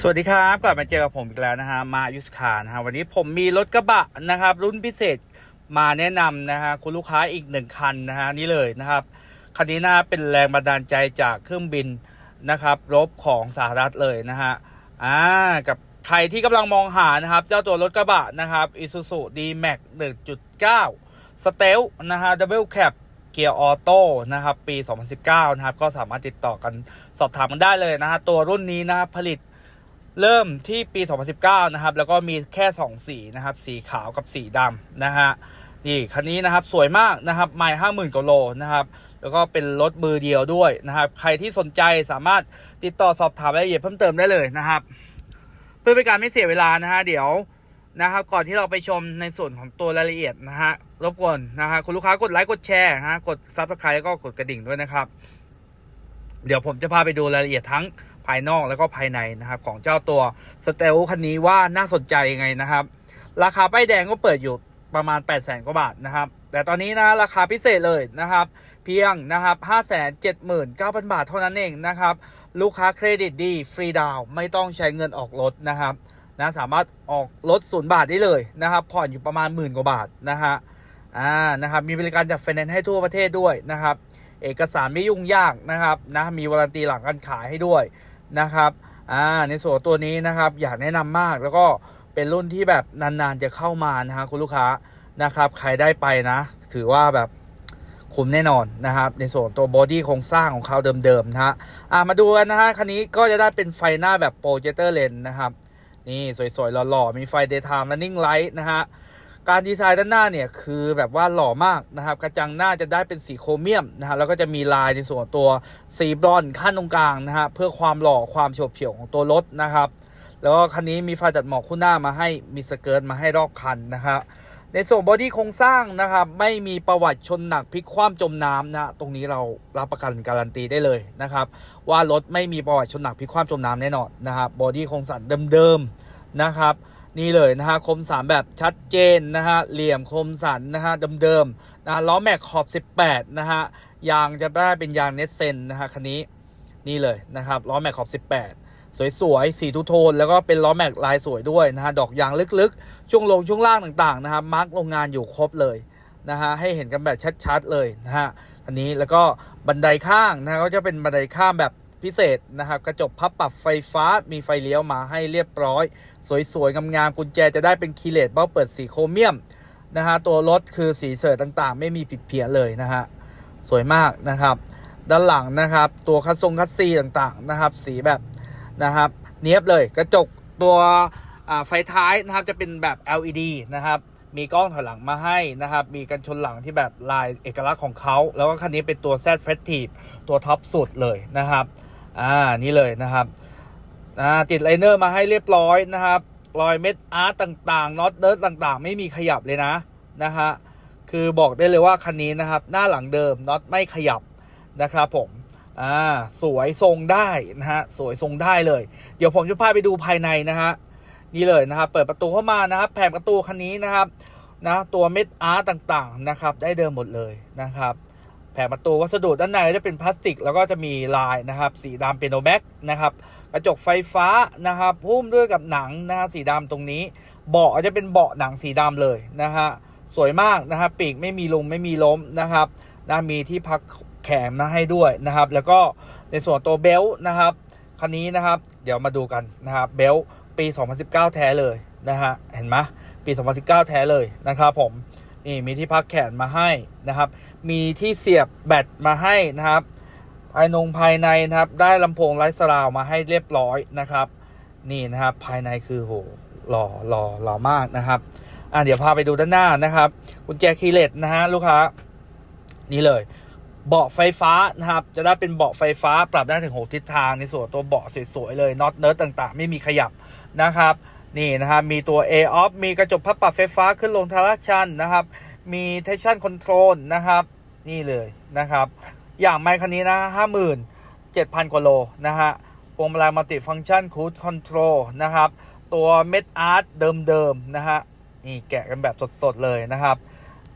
สวัสดีครับกลับมาเจอกับผมอีกแล้วนะฮะมายุสคานะฮะวันนี้ผมมีรถกระบะนะครับ รุ่นพิเศษมาแนะนำนะฮะคุณลูกค้าอีกหนึ่งคันนะฮะนี่เลยนะครับคันนี้นะเป็นแรงบันดาลใจจากเครื่องบินนะครับรบของสหรัฐเลยนะฮะอ่ากับใครที่กำลังมองหานะครับ เจ้าตัวรถกระบะนะครับ Isuzu D-Max 1.9สเตลนะฮะ Double Cab เกียร์ออโต้นะครับปี 2019 นะครับ ก็สามารถติดต่อกันสอบถามกันได้เลยนะฮะตัวรุ่นนี้นะผลิต เริ่มที่ปี 2019 นะครับ แล้วก็มีแค่ 2 สีนะครับ สีขาวกับสีดำนะฮะนี่คันนี้นะครับสวยมากนะครับไม่ห้าหมื่นกว่าโลนะครับแล้วก็เป็นรถมือเดียวด้วยนะครับ ใครที่สนใจสามารถติดต่อสอบถามรายละเอียดเพิ่มเติมได้เลยนะครับ เพื่อเป็นการไม่เสียเวลานะฮะเดี๋ยวนะครับ ก่อนที่เราไปชมในส่วนของตัวรายละเอียดนะฮะรบกวนนะฮะคุณลูกค้ากดไลค์กดแชร์นะฮะกดซับสไครต์แล้วก็กดกระดิ่งด้วยนะครับ เดี๋ยวผมจะพาไปดูรายละเอียดทั้ง ภายนอกแล้วก็ภายในนะครับ ของเจ้าตัวสเตลคันนี้ว่าน่าสนใจยังไงนะครับ ราคาป้ายแดงก็เปิดอยู่ประมาณ 8 0 0 0 0 0กว่าบาทนะครับ แต่ตอนนี้นะราคาพิเศษเลยนะครับ เพียงนะครับ 579,000 บาทเท่านั้นเองนะครับ ลูกค้าเครดิตดี ฟรีดาวไม่ต้องใช้เงินออกรถนะครับนะสามารถออกรถศูนย์บาทได้เลยนะครับ ผ่อนอยู่ประมาณหมื่นกว่าบาทนะฮะอ่านะครับมีบริการจัดไฟแนนซ์ให้ทั่วประเทศด้วยนะครับ เอกสารไม่ยุ่งยากนะครับนะมีวารันตีหลังการขายให้ด้วย นะครับอ่าในส่วนตัวนี้นะครับอยากแนะนำมากแล้วก็เป็นรุ่นที่แบบนานๆจะเข้ามานะฮะคุณลูกค้านะครับใครได้ไปนะ ถือว่าแบบคุ้มแน่นอนนะครับ ในส่วนตัวบอดี้โครงสร้างของเขาเดิมๆนะฮะอ่ามาดูกันนะฮะคันนี้ก็จะได้เป็นไฟหน้าแบบโปรเจคเตอร์เลนนะครับ นี่สวยๆหล่อๆ มีไฟ daytime running light นะฮะ การดีไซน์ด้านหน้าเนี่ยคือแบบว่าหล่อมากนะครับ กระจังหน้าจะได้เป็นสีโครเมียมนะฮะแล้วก็จะมีลายในส่วนตัวสีบรอนขั้นตรงกลางนะฮะเพื่อความหล่อความโฉบเฉี่ยวของตัวรถนะครับ แล้วก็คันนี้มีไฟตัดหมอกคู่หน้ามาให้มีสเกิร์ตมาให้รอบคันนะครับในส่วนบอดี้โครงสร้างนะครับไม่มีประวัติชนหนักพลิกคว่ำจมน้ำนะฮะตรงนี้เรารับประกันการันตีได้เลยนะครับว่ารถไม่มีประวัติชนหนักพลิกคว่ำจมน้ำแน่นอนนะครับบอดี้โครงสร้างเดิมๆนะครับ นี่เลยนะฮะคมสันแบบชัดเจนนะฮะเหลี่ยมคมสันนะฮะเดิมๆนะล้อแม็กขอบ 18 นะฮะยางจะได้เป็นยางเนสเซนนะฮะคันนี้นี่เลยนะครับล้อแม็กขอบ 18 สวยๆสีทุโทน แล้วก็เป็นล้อแม็กลายสวยด้วยนะฮะดอกยางลึกๆ ช่วงลงช่วงล่างต่างๆนะครับมาร์กโรงงานอยู่ครบเลยนะฮะให้เห็นกันแบบชัดๆเลยนะฮะอันนี้แล้วก็บันไดข้างนะฮะก็จะเป็นบันไดข้างแบบ พิเศษนะครับ กระจกพับปรับไฟฟ้ามีไฟเลี้ยวมาให้เรียบร้อย สวยๆ งามๆ กุญแจจะได้เป็นคีเลตเบ้าเปิดสีโครเมียมนะฮะตัวรถคือสีเสิร์ตต่างๆ ไม่มีผิดเพี้ยนเลยนะฮะสวยมากนะครับ ด้านหลังนะครับ ตัวคัสซงคัสซีต่างๆนะครับ สีแบบนะครับ เนี้ยบเลยกระจกตัวไฟท้ายนะครับจะเป็นแบบ LED นะครับมีกล้องถอยหลังมาให้นะครับ มีกันชนหลังที่แบบลายเอกลักษณ์ของเขา แล้วก็คันนี้เป็นตัว Z f a c t i v e ตัวท็อปสุดเลยนะครับ อ่านี่เลยนะครับอ่าติดไลเนอร์มาให้เรียบร้อยนะครับ รอยเม็ดอาร์ตต่างๆน็อตเดิร์ตต่างๆ ไม่มีขยับเลยนะนะฮะคือบอกได้เลยว่าคันนี้นะครับ หน้าหลังเดิมน็อตไม่ขยับนะครับผมอ่าสวยทรงได้นะฮะสวยทรงได้เลย เดี๋ยวผมจะพาไปดูภายในนะฮะนี่เลยนะครับ เปิดประตูเข้ามานะครับแผงประตูคันนี้นะครับนะตัวเม็ดอาร์ตต่างๆนะครับ ได้เดิมหมดเลยนะครับ แผงประตูวัสดุด้านในก็จะเป็นพลาสติก แล้วก็จะมีลายนะครับ สีดำเป็นโนแบ็กนะครับกระจกไฟฟ้านะครับหุ้มด้วยกับหนังนะฮะสีดำตรงนี้ เบาะจะเป็นเบาะหนังสีดำเลยนะฮะสวยมากนะครับปีกไม่มีลมไม่มีล้มนะครับนะมีที่พักแขนมาให้ด้วยนะครับ แล้วก็ในส่วนตัวเบลต์นะครับคันนี้นะครับ เดี๋ยวมาดูกันนะครับเบลต์ปี 2019 แท้เลยนะฮะเห็นไหมปี 2019 แท้เลยนะครับผม นี่มีที่พักแขนมาให้นะครับ มีที่เสียบแบตมาให้นะครับภายนงภายในนะครับ ได้ลำโพงไร้สราวมาให้เรียบร้อยนะครับ นี่นะครับภายในคือโหหล่อหล่อหล่อมากนะครับ อะเดี๋ยวพาไปดูด้านหน้านะครับกุญแจคีย์เลสนะฮะลูกค้า นี่เลย เบาะไฟฟ้านะครับ จะได้เป็นเบาะไฟฟ้าปรับได้ถึง 6 ทิศทางในส่วนตัวเบาะสวยๆเลยน็อตเนิร์ดต่างๆ ไม่มีขยับนะครับ นี่นะครับมีตัว A off มีกระจกพับปรับไฟฟ้าขึ้นลงทาราชันนะครับ มี traction control นะครับ นี่เลยนะครับ อย่างไมค์คันนี้นะห้าหมื่นเจ็ดพันกว่าโลนะฮะพวงมาลัยมัลติฟัง c t ชันคูดคอนโทรลนะครับ ตัวเม็ดอาร์ตเดิมๆนะฮะนี่แกะกันแบบสดๆเลยนะครับ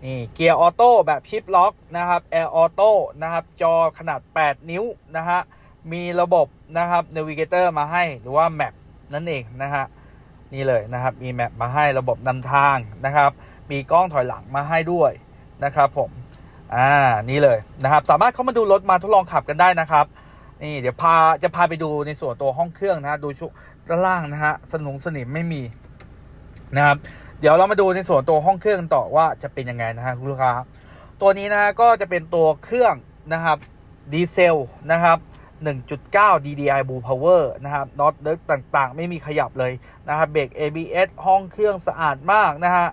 นี่เกียร์ออโต้แบบชิปล็อกนะครับแอร์ออโต้นะครับ จอขนาด 8 นิ้วนะฮะมีระบบนะครับเนวิเกเตอร์มาให้หรือว่าแมปนั่นเองนะฮะ นี่เลยนะครับ มีแมปมาให้ระบบนำทางนะครับ มีกล้องถอยหลังมาให้ด้วยนะครับผม อ่า นี่เลยนะครับ สามารถเข้ามาดูรถมาทดลองขับกันได้นะครับ นี่เดี๋ยวพาจะพาไปดูในส่วนตัวห้องเครื่องนะฮะดูชุด้านล่างนะฮะสนุงสนิมไม่มีนะครับ เดี๋ยวเรามาดูในส่วนตัวห้องเครื่องต่อว่าจะเป็นยังไงนะฮะคุณลูกค้า ตัวนี้นะฮะก็จะเป็นตัวเครื่องนะครับดีเซลนะครับ 1.9 DDI Blue Power นะครับน็อตเลิกต่างๆ ไม่มีขยับเลยนะครับเบรก ABS ห้องเครื่องสะอาดมากนะฮะ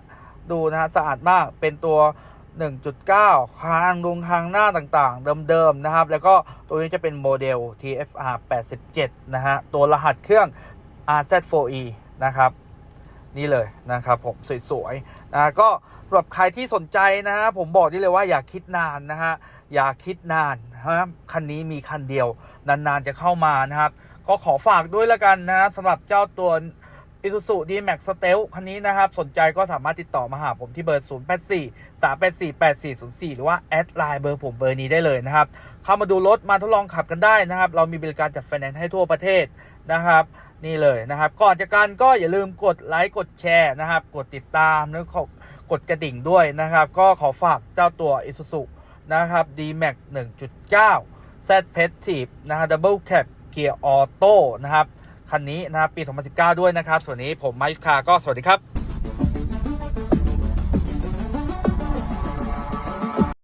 ดูนะฮะ สะอาดมากเป็นตัว 1.9 คางลงคางหน้าต่างๆ เดิมๆ นะครับ แล้วก็ตัวนี้จะเป็นโมเดล TFR 87 นะฮะ ตัวรหัสเครื่อง RZ4E นะครับ นี่เลยนะครับผมสวยๆนะก็สำหรับใครที่สนใจนะฮะผมบอกได้เลยว่าอย่าคิดนานนะฮะอย่าคิดนานนะครับคันนี้มีคันเดียว นานๆจะเข้ามานะครับ ก็ขอฝากด้วยละกันนะครับสำหรับเจ้าตัว Isuzu D-Max Stealth คันนี้นะครับ สนใจก็สามารถติดต่อมาหาผมที่เบอร์ 084 384 8404 หรือว่าแอดไลน์เบอร์ผมเบอร์นี้ได้เลยนะครับ เข้ามาดูรถมาทดลองขับกันได้นะครับ เรามีบริการจัดไฟแนนซ์ให้ทั่วประเทศนะครับ นี่เลยนะครับ ก่อนจากกันก็อย่าลืมกดไลค์กดแชร์นะครับ กดติดตามแล้วก็กดกระดิ่งด้วยนะครับ ก็ขอฝากเจ้าตัว Isuzu นะครับ D-Max 1.9 Z p e t i v e นะฮะ Double Cab Gear Auto นะครับ คันนี้นะครับ ปี 2019 ด้วยนะครับ ส่วนนี้ผมไมค์คาก็สวัสดีครับ